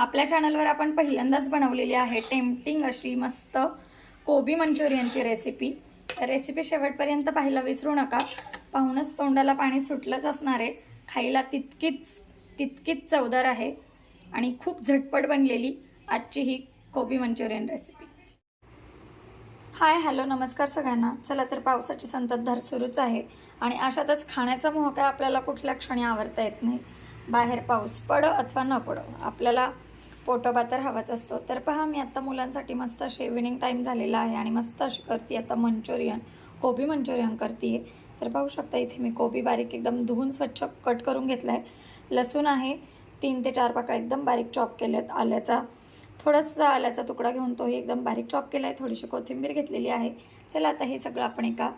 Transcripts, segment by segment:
आपल्या चॅनलवर आपण पहिल्यांदाच बनवलेली आहे टेम्पटिंग अशी मस्त कोबी मंचुरियनची रेसिपी रेसिपी शेवटपर्यंत पाहायला विसरू नका. पाहूनच तोंडाला पाणी सुटलंच असणार आहे. खायला तितकीच तितकीच चवदार आहे आणि खूप झटपट बनलेली आजची ही कोबी मंचुरियन रेसिपी हाय हॅलो नमस्कार सगळ्यांना. चला तर पावसाची संततधार सुरूच आहे आणि अशातच खाण्याचा मोह काय आपल्याला कुठल्या क्षणी आवडता येत नाही. बाहेर पाऊस पडो अथवा न पडो आपल्याला पोटोबा तर हवाच असतो. तर पहा मी आत्ता मुलांसाठी मस्त असे इव्हिनिंग टाईम झालेला आहे आणि मस्त अशी करते आता मंचुरियन. कोबी मंचुरियन करते तर पाहू शकता इथे मी कोबी बारीक एकदम धुवून स्वच्छ कट करून घेतला आहे लसूण आहे तीन ते चार पाकळ्या एकदम बारीक चॉप केल्यात आल्याचा. थोडासा आल्याचा तुकडा घेऊन तोही एकदम बारीक चॉप केला आहे थोडीशी कोथिंबीर घेतलेली आहे. चला आता हे सगळं आपण एका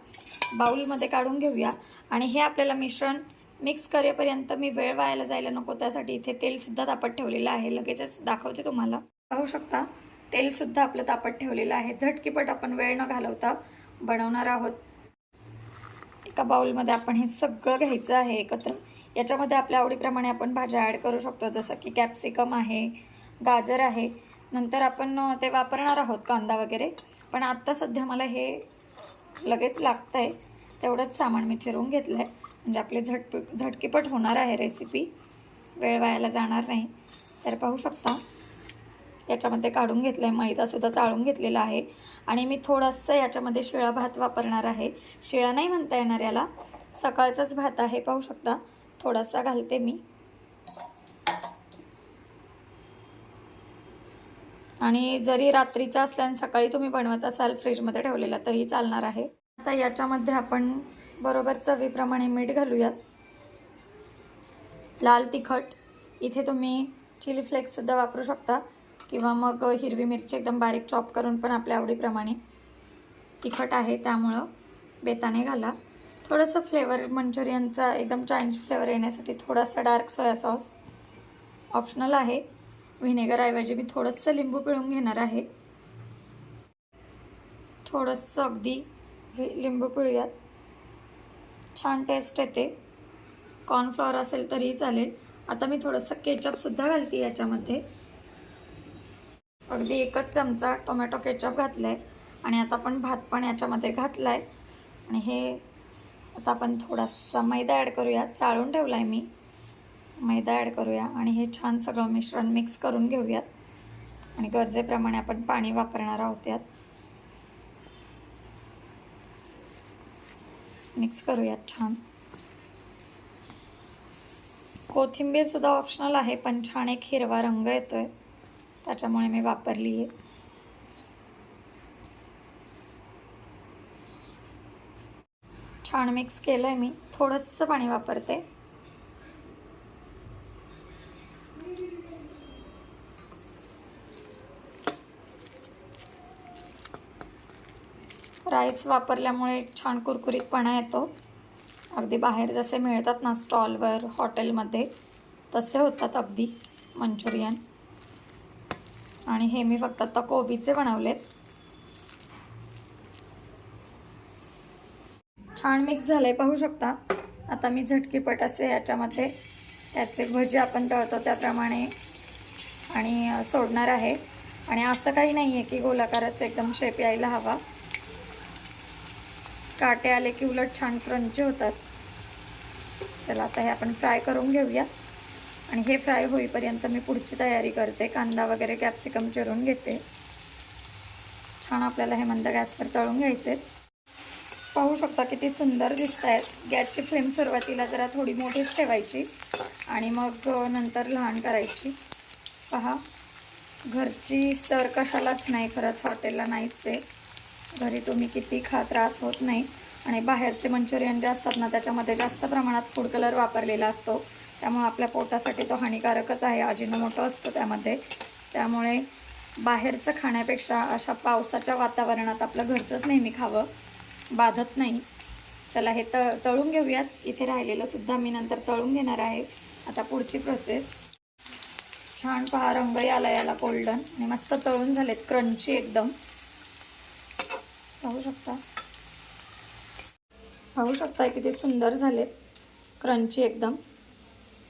बाऊलमध्ये काढून घेऊया. आणि हे आपल्याला मिश्रण मिक्स करेपर्यंत मी वेळ वायाला जायला नको. त्यासाठी इथे तेलसुद्धा तापत ठेवलेलं आहे. लगेचच दाखवते तुम्हाला. पाहू शकता तेलसुद्धा आपलं तापत ठेवलेलं आहे. झटकीपट आपण वेळ न घालवता बनवणार आहोत. एका बाउलमध्ये आपण हे सगळं घ्यायचं आहे एकत्र. याच्यामध्ये आपल्या आवडीप्रमाणे आपण भाज्या ॲड करू शकतो. जसं की कॅप्सिकम आहे गाजर आहे. नंतर आपण ते वापरणार आहोत कांदा वगैरे. पण आत्ता सध्या मला हे लगेच लागतं आहे तेवढंच सामान मी चिरून घेतलं आहे म्हणजे आपले झटप झटकीपट होणार आहे रेसिपी वेळ वायाला जाणार नाही. तर पाहू शकता याच्यामध्ये काढून घेतलं आहे मैदासुद्धा चाळून घेतलेला आहे. आणि मी थोडंसं याच्यामध्ये शिळा भात वापरणार आहे. शिळा नाही म्हणता येणार याला. सकाळचाच भात आहे पाहू शकता. थोडासा घालते मी. आणि जरी रात्रीचा असल्याने सकाळी तुम्ही बनवत असाल फ्रीजमध्ये ठेवलेला तरी चालणार आहे. आता याच्यामध्ये आपण बरोबर चवीप्रमाणे मीठ घालूयात. लाल तिखट. इथे तुम्ही चिली फ्लेक्ससुद्धा वापरू शकता. किंवा मग हिरवी मिरची एकदम बारीक चॉप करून पण आपल्या आवडीप्रमाणे तिखट आहे त्यामुळं बेताने घाला. थोडंसं फ्लेवर मंचुरियनचा एकदम चायनीज फ्लेवर येण्यासाठी थोडासा डार्क सोया सॉस ऑप्शनल आहे. व्हिनेगरऐवजी मी थोडंसं लिंबू पिळून घेणार आहे. थोडंसं अगदी लिंबू पिळूयात. छान टेस्ट येते. कॉर्नफ्लॉवर असेल तरीही चालेल. आता मी थोडंसं केचपसुद्धा घालते याच्यामध्ये. अगदी एकच चमचा टोमॅटो केचप घातला आहे आणि आता आपण भात पण याच्यामध्ये घातला आहे आणि हे आता आपण थोडासा मैदा ॲड करूया. चाळून ठेवला आहे मी. मैदा ॲड करूया. आणि हे छान सगळं मिश्रण मिक्स करून घेऊयात. आणि गरजेप्रमाणे आपण पाणी वापरणार आहोत यात. मिक्स करूयात छान. कोथिंबीरसुद्धा ऑप्शनल आहे पण छान एक हिरवा रंग येतो आहे त्याच्यामुळे मी वापरली आहे छान मिक्स केलं आहे मी. थोडंसं पाणी वापरते. राईस वापरल्यामुळे छान कुरकुरीतपणा येतो. अगदी बाहेर जसे मिळतात ना स्टॉलवर हॉटेलमध्ये तसे होतात अगदी मंचुरियन. आणि हे मी फक्त आता कोबीचे बनवलेत. छान मिक्स झालं आहे पाहू शकता. आता मी झटकीपट असे याच्यामध्ये त्याचे भजी आपण तळतो त्याप्रमाणे आणि सोडणार आहे. आणि असं काही नाही आहे की गोलाकाराचा एकदम शेप यायला हवा. काटे आले की उलट छान क्रंची होतात. चला आता हे आपण फ्राय करून घेऊया. आणि हे फ्राय होईपर्यंत मी पुढची तयारी करते. कांदा वगैरे कॅप्सिकम चिरून घेते. छान आपल्याला हे मंद गॅसवर तळून घ्यायचे. पाहू शकता किती सुंदर दिसत आहेत गॅसची फ्लेम सुरुवातीला जरा थोडी मोठीच ठेवायची आणि मग नंतर लहान करायची. पहा घरची सर कशालाच नाही खरंच हॉटेलला नाहीच आहे. घरी तुम्ही किती खा त्रास होत नाही. आणि बाहेरचे मंचुरियन जे असतात ना त्याच्यामध्ये जास्त प्रमाणात फूड कलर वापरलेला असतो. त्यामुळे आपल्या पोटासाठी तो हानिकारकच आहे अजिनोमोटो असतो त्यामध्ये. त्यामुळे बाहेरचं खाण्यापेक्षा अशा पावसाच्या वातावरणात आपलं घरचंच नेहमी खावं. बाधत नाही. चला हे त तळून घेऊयात. इथे राहिलेलं सुद्धा मी नंतर तळून घेणार आहे. आता पुढची प्रोसेस छान पहा रंगही आला याला गोल्डन आणि मस्त तळून झालेत क्रंची एकदम. पाहू शकता. पाहू शकता किती सुंदर झालेत क्रंची एकदम.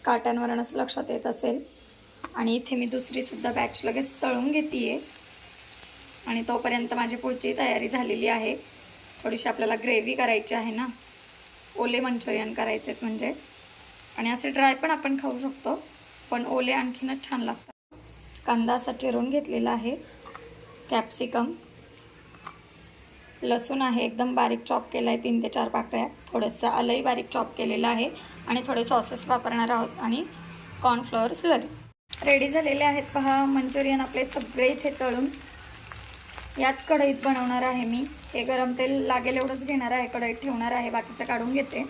काट्यांवरूनच लक्षात येत असेल. आणि इथे मी दुसरीसुद्धा बॅच लगेच तळून घेते आणि तोपर्यंत माझी पुढची तयारी झालेली आहे. थोडीशी आपल्याला ग्रेव्ही करायची आहे ना. ओले मंचुरियन करायचे आहेत म्हणजे. आणि असे ड्राय पण आपण खाऊ शकतो. पण ओले आणखीनच छान लागतात. कांदा असा चिरून घेतलेला आहे. कॅप्सिकम लसूण आहे एकदम बारीक चॉप केला आहे तीन ते चार पाकळ्या. थोडंसं आलंही बारीक चॉप केलेलं आहे आणि थोडे सॉसेस वापरणार आहोत आणि कॉर्नफ्लॉवर स्लरी रेडी झालेले आहेत पहा मंचुरियन आपले सगळे इथे तळून. याच कढईत बनवणार आहे मी. हे गरम तेल लागेल एवढंच घेणार आहे कढईत ठेवणार आहे बाकीचं काढून घेते.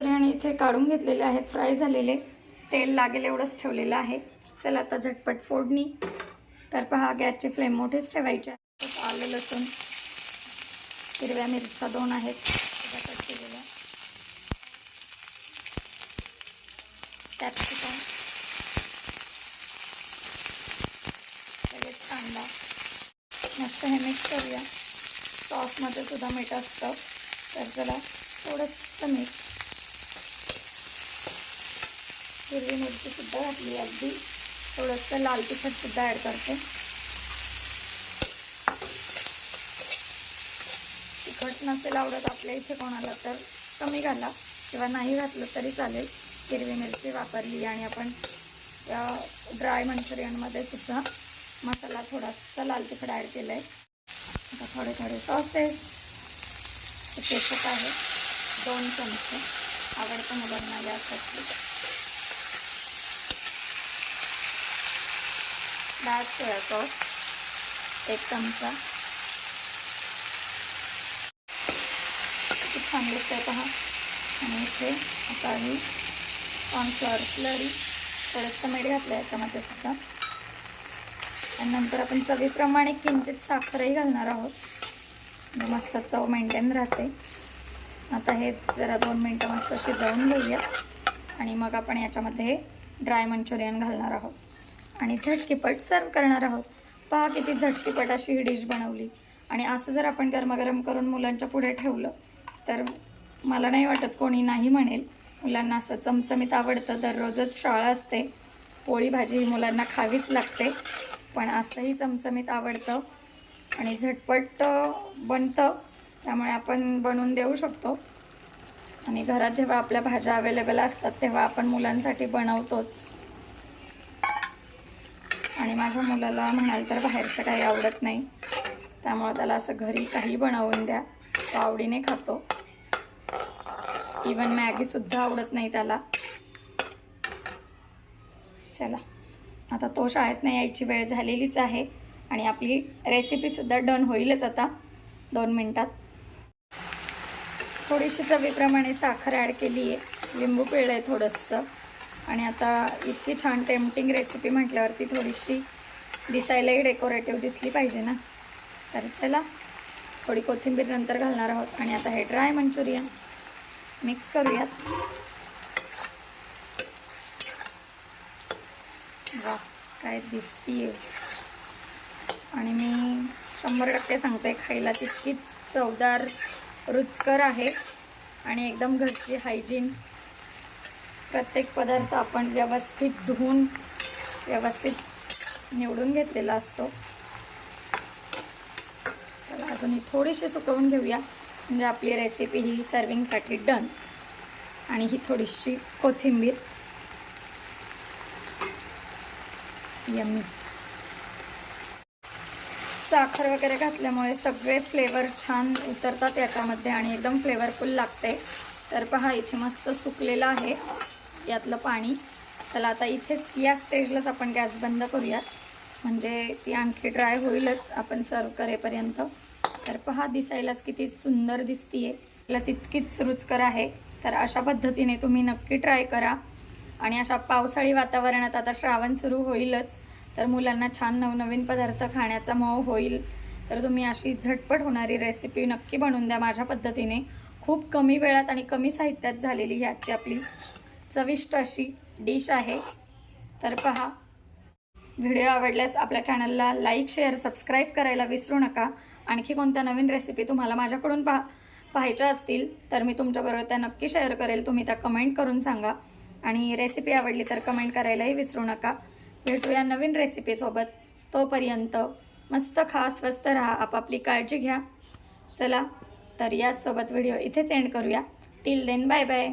आणि इथे काढून घेतलेले आहेत फ्राय झालेले. तेल लागेल एवढंच ठेवलेलं आहे. चला आता झटपट फोडणी. तर पहा गॅसची फ्लेम मोठीच ठेवायची आलं लसूण. हिरव्या मिरच्या दोन आहेत. कट केलेल्या कॅप्सिकम लगेच कांदा. मस्त हे मिक्स करूया. सॉसमध्ये सुद्धा मीठ असतं. तर चला थोडंसं मीठ. हिरवी मिरचीसुद्धा घातली. अगदी थोडंसं लाल तिखटसुद्धा ॲड करते तिखट नसेल आवडत आपल्या इथे कोणाला तर कमी घाला. किंवा नाही घातलं तरी चालेल. हिरवी मिरची वापरली आणि आपण या ड्राय मंचुरियनमध्ये सुद्धा मसाला थोडासा लाल तिखट ॲड केला आहे आता थोडे थोडे सॉसेस केचप आहे. दोन चमचे. आवडतं मुलांना यासाठी डार्क सोया सॉस एक चमचा. छान दिसत आहे पहा. आणि इथे आता ही कॉर्नफ्लॉवर स्लरी थोडंसं मीठ घातलं याच्यामध्ये सुद्धा. आणि नंतर आपण चवीप्रमाणे किंचित साखरही घालणार आहोत. म्हणजे मस्त चव मेंटेन राहते. आता हे जरा दोन मिनटं मस्त शिजवून घेऊया. आणि मग आपण याच्यामध्ये ड्राय मंचुरियन घालणार आहोत. आणि झटकीपट सर्व करणार आहोत. पहा किती झटकीपट अशी ही डिश बनवली. आणि असं जर आपण गरमागरम करून मुलांच्या पुढे ठेवलं तर मला नाही वाटत कोणी नाही म्हणेल. मुलांना असं चमचमीत आवडतं. दररोजच शाळा असते. पोळी भाजी ही मुलांना खावीच लागते. पण असंही चमचमीत आवडतं आणि झटपट बनतं. त्यामुळे आपण बनवून देऊ शकतो. आणि घरात जेव्हा आपल्या भाज्या अवेलेबल असतात तेव्हा आपण मुलांसाठी बनवतोच. आणि माझ्या मुलाला म्हणाल तर बाहेरचं काही आवडत नाही. त्यामुळे त्याला असं घरी काही बनवून द्या. तो आवडीने खातो. इवन मॅगीसुद्धा आवडत नाही त्याला. चला. आता तो शाळेत नाही यायची वेळ झालेलीच आहे आणि आपली रेसिपीसुद्धा डन होईलच आता. दोन मिनटात. थोडीशी चवीप्रमाणे साखर ॲड केली आहे. लिंबू पिळलं आहे थोडंसं. आणि आता इतकी छान टेम्पटिंग रेसिपी म्हटल्यावरती थोडीशी दिसायलाही डेकोरेटिव्ह दिसली पाहिजे ना. तर चला. थोडी कोथिंबीर नंतर घालणार आहोत. आणि आता हे ड्राय मंचुरियन मिक्स करूयात. वा काय दिसतीये. आणि मी शंभर टक्के सांगते खायला तितकी चवदार रुचकर आहे. आणि एकदम घरची हायजीन प्रत्येक पदार्थ आपण व्यवस्थित धुवून व्यवस्थित निवडून घेतलेला असतो. आपण हे थोडेसे थोडीशी सुकवून घेऊया. म्हणजे आपली रेसिपी ही सर्विंगसाठी डन आणि ही थोडीशी कोथिंबीर. यम्मी साखर वगैरे घातल्यामुळे सगळे फ्लेवर छान उतरतात याच्यामध्ये आणि एकदम फ्लेवरफुल लागते. तर पहा इथे मस्त सुकलेलं आहे. यातलं पाणी. चला आता इथेच या स्टेजलाच आपण गॅस बंद करूयात. म्हणजे ती आणखी ड्राय होईलच. आपण सर्व करेपर्यंत. तर पहा दिसायलाच किती सुंदर दिसतीये. तिला तितकीच रुचकर आहे. तर अशा पद्धतीने तुम्ही नक्की ट्राय करा. आणि अशा पावसाळी वातावरणात आता श्रावण सुरू होईलच. तर मुलांना छान नवनवीन पदार्थ खाण्याचा मोह होईल. तर तुम्ही अशी झटपट होणारी रेसिपी नक्की बनवून द्या माझ्या पद्धतीने. खूप कमी वेळात आणि कमी साहित्यात झालेली ही आजची आपली चविष्ट अशी डिश आहे. तर पहा व्हिडिओ आवडल्यास आपल्या चॅनलला लाईक शेअर सबस्क्राईब करायला विसरू नका. आणखी कोणत्या नवीन रेसिपी तुम्हाला माझ्याकडून पहा पाहायच्या असतील तर मी तुमच्याबरोबर त्या नक्की शेअर करेल. तुम्ही त्या कमेंट करून सांगा. आणि रेसिपी आवडली तर कमेंट करायलाही विसरू नका. भेटूया नवीन रेसिपीसोबत तोपर्यंत मस्त खा स्वस्त राहा. आपापली काळजी घ्या. चला तर याचसोबत व्हिडिओ इथेच एंड करूया. Till then bye bye